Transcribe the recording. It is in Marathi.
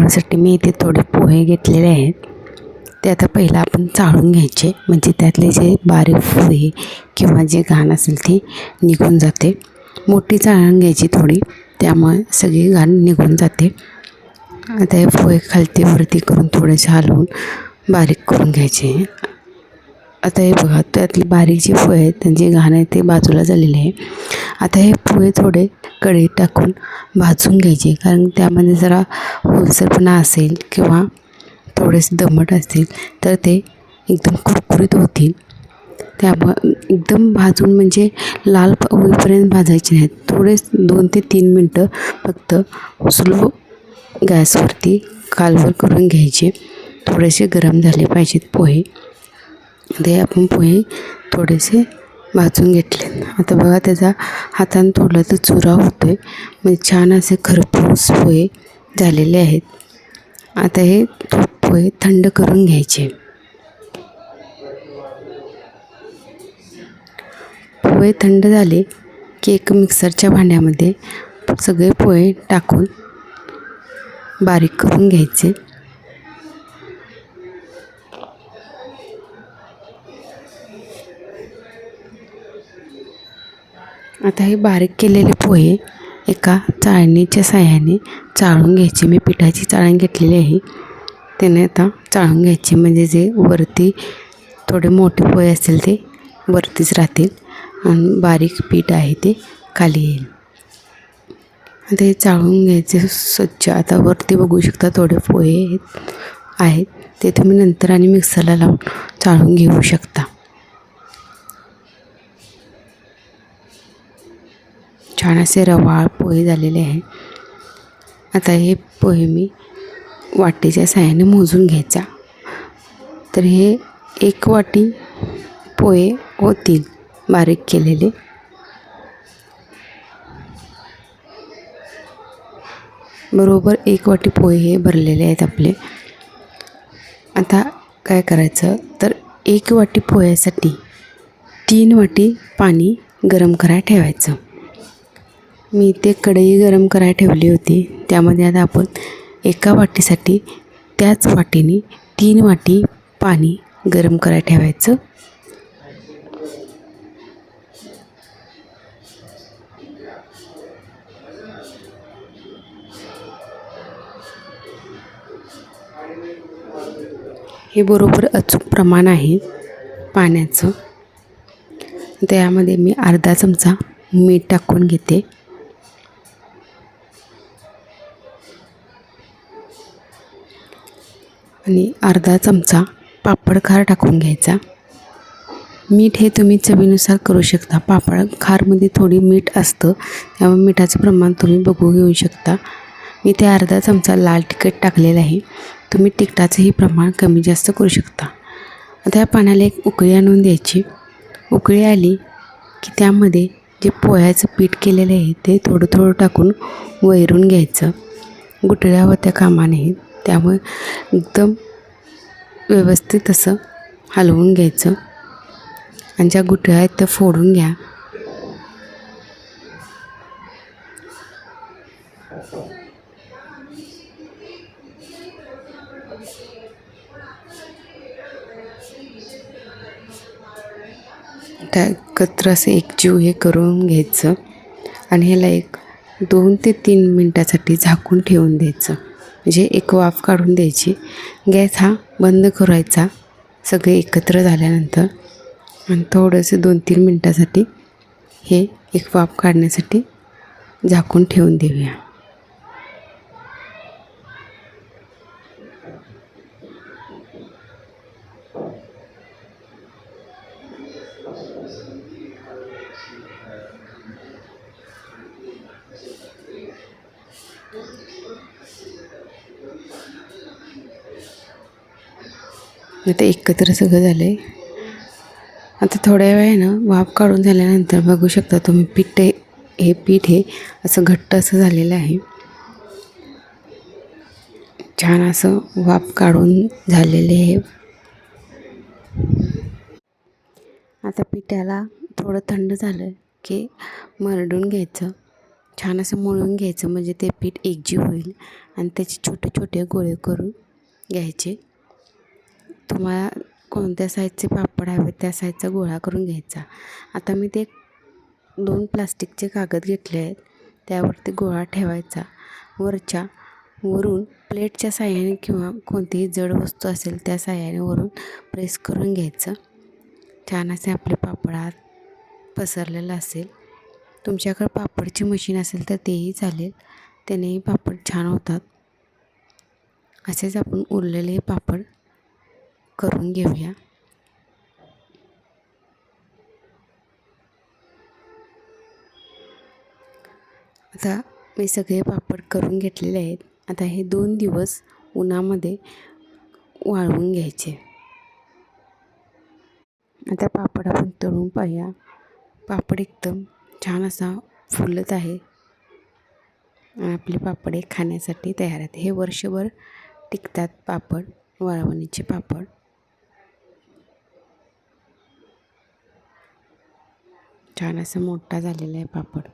बनवण्यासाठी मी इथे थोडे पोहे घेतलेले आहेत. ते आता पहिलं आपण चाळून घ्यायचे. म्हणजे त्यातले जे बारीक पोहे किंवा जे घाण असेल ते निघून जाते. मोठी चाळण घ्यायची थोडी. त्यामुळे सगळी घाण निघून जाते. आता हे पोहे खालती वरती करून थोडेसे हलवून बारीक करून घ्यायचे. आता हे बघा त्यातली बारीक जे पोहे आहेत त्यांची घाण आहे ते बाजूला झालेले आहे. आता हे पोहे थोडे कढईत टाकून भाजून घ्यायचे कारण त्यामध्ये जरा ओलसरपणा असेल किंवा थोडेसे दमट असतील तर ते एकदम कुरकुरीत होतील. त्यामुळं एकदम भाजून म्हणजे लाल प- होईपर्यंत भाजायचे नाहीत. थोडे दोन ते तीन मिनटं फक्त स्लो गॅसवरती कालवर करून घ्यायचे. थोडेसे गरम झाले पाहिजेत पोहे. ते आपण पोहे थोडेसे भाजून घेतले. आता बघा त्याचा हातानं थोडला तर चुरा होतो आहे म्हणजे छान असे खरपूस पोहे झालेले आहेत. आता हे पोहे थंड करून घ्यायचे. पोहे थंड झाले की एक मिक्सरच्या भांड्यामध्ये सगळे पोहे टाकून बारीक करून घ्यायचे. आता हे बारीक केलेले पोहे एका चाळणीच्या साह्याने चाळून घ्यायचे. मी पिठाची चाळण घेतलेली आहे. त्याने आता चाळून घ्यायचे. म्हणजे जे वरती थोडे मोठे पोहे असतील ते वरतीच राहतील आणि बारीक पीठ आहे ते खाली येईल. आता हे चाळून घ्यायचे स्वच्छ. आता वरती बघू शकता थोडे पोहे आहेत- आहेत. ते तुम्ही नंतर आणि मिक्सरला लावून चाळून घेऊ शकता. छान असे रवाळ पोहे झालेले आहे. आता हे पोहे मी वाटीच्या साह्याने मोजून घ्यायचा. तर हे एक वाटी पोहे होतील बारीक केलेले. बरोबर एक वाटी पोहे हे भरलेले आहेत आपले. आता काय करायचं? तर एक वाटी पोह्यासाठी तीन वाटी पाणी गरम करायला ठेवायचं. मी ते कढई गरम करायला ठेवली होती. त्यामध्ये आता आपण एका वाटीसाठी त्याच वाटीने तीन वाटी पाणी गरम करायला ठेवायचं. हे बरोबर अचूक प्रमाण आहे पाण्याचं. त्यामध्ये मी अर्धा चमचा मीठ टाकून घेते. आणि अर्धा चमचा पापड खार टाकून घ्यायचा. मीठ हे तुम्ही चवीनुसार करू शकता. पापड खारमध्ये थोडी मीठ असतं त्यामुळे मिठाचं प्रमाण तुम्ही बघू घेऊ शकता. मी ते अर्धा चमचा लाल तिखट टाकलेलं आहे. तुम्ही तिखटाचंही प्रमाण कमी जास्त करू शकता. आता या पाण्याला एक उकळी आणून द्यायची. उकळी आली की त्यामध्ये जे पोह्याचं पीठ केलेलं आहे ते थोडं थोडं टाकून वैरून घ्यायचं. गुटळ्या होत्या कामा नयेत त्यामुळे एकदम व्यवस्थित असं हलवून घ्यायचं. आणि ज्या गुठळ्या आहेत त्या फोडून घ्या. त्या एकत्र असं एकजीव हे करून घ्यायचं. आणि ह्याला एक दोन ते तीन मिनटासाठी झाकून ठेवून द्यायचं. म्हणजे एक वाफ काढून द्यायची. गॅस हा बंद करायचा. सगळे एकत्र झाल्यानंतर. आणि थोडंसं दोन तीन मिनटासाठी हे एक वाफ काढण्यासाठी झाकून ठेवून देऊया. आता एकत्र सगळं झालं आहे आता थोड्या वेळानं वाफ काढून झाल्यानंतर बघू शकता तुम्ही पीठ हे पीठ हे असं घट्ट असं झालेलं आहे. छान असं वाफ काढून झालेले आहे. आता पिठाला थोडं थंड झालं की मरडून घ्यायचं. छान असं मळून घ्यायचं म्हणजे ते पीठ एकजीव होईल. आणि त्याचे छोटे छोटे गोळे करून घ्यायचे. तुम्हाला कोणत्या साईजचे पापड हवे त्या साईजचा गोळा करून घ्यायचा. आता मी ते दोन प्लास्टिकचे कागद घेतले आहेत त्यावरती गोळा ठेवायचा. वरच्या वरून प्लेटच्या साह्याने किंवा कोणतीही जड वस्तू असेल त्या साह्याने वरून प्रेस करून घ्यायचं. छान असे आपले पापड आत पसरलेलं असेल. तुमच्याकडे पापडची मशीन असेल तर तेही चालेल. त्यानेही पापड छान होतात. असेच आपण उरलेले पापड करून घेऊया. आता मी सगळे पापड करून घेतलेले आहेत. आता हे दोन दिवस उन्हामध्ये वाळवून घ्यायचे. आता पापड आपण तळून पाहूया. पापड एकदम छान असा फुलत आहे. आपले पापड खाण्यासाठी तयार आहेत. हे वर्षभर टिकतात पापड वाळवणीचे पापड. छान असा मोठा झालेला आहे पापड.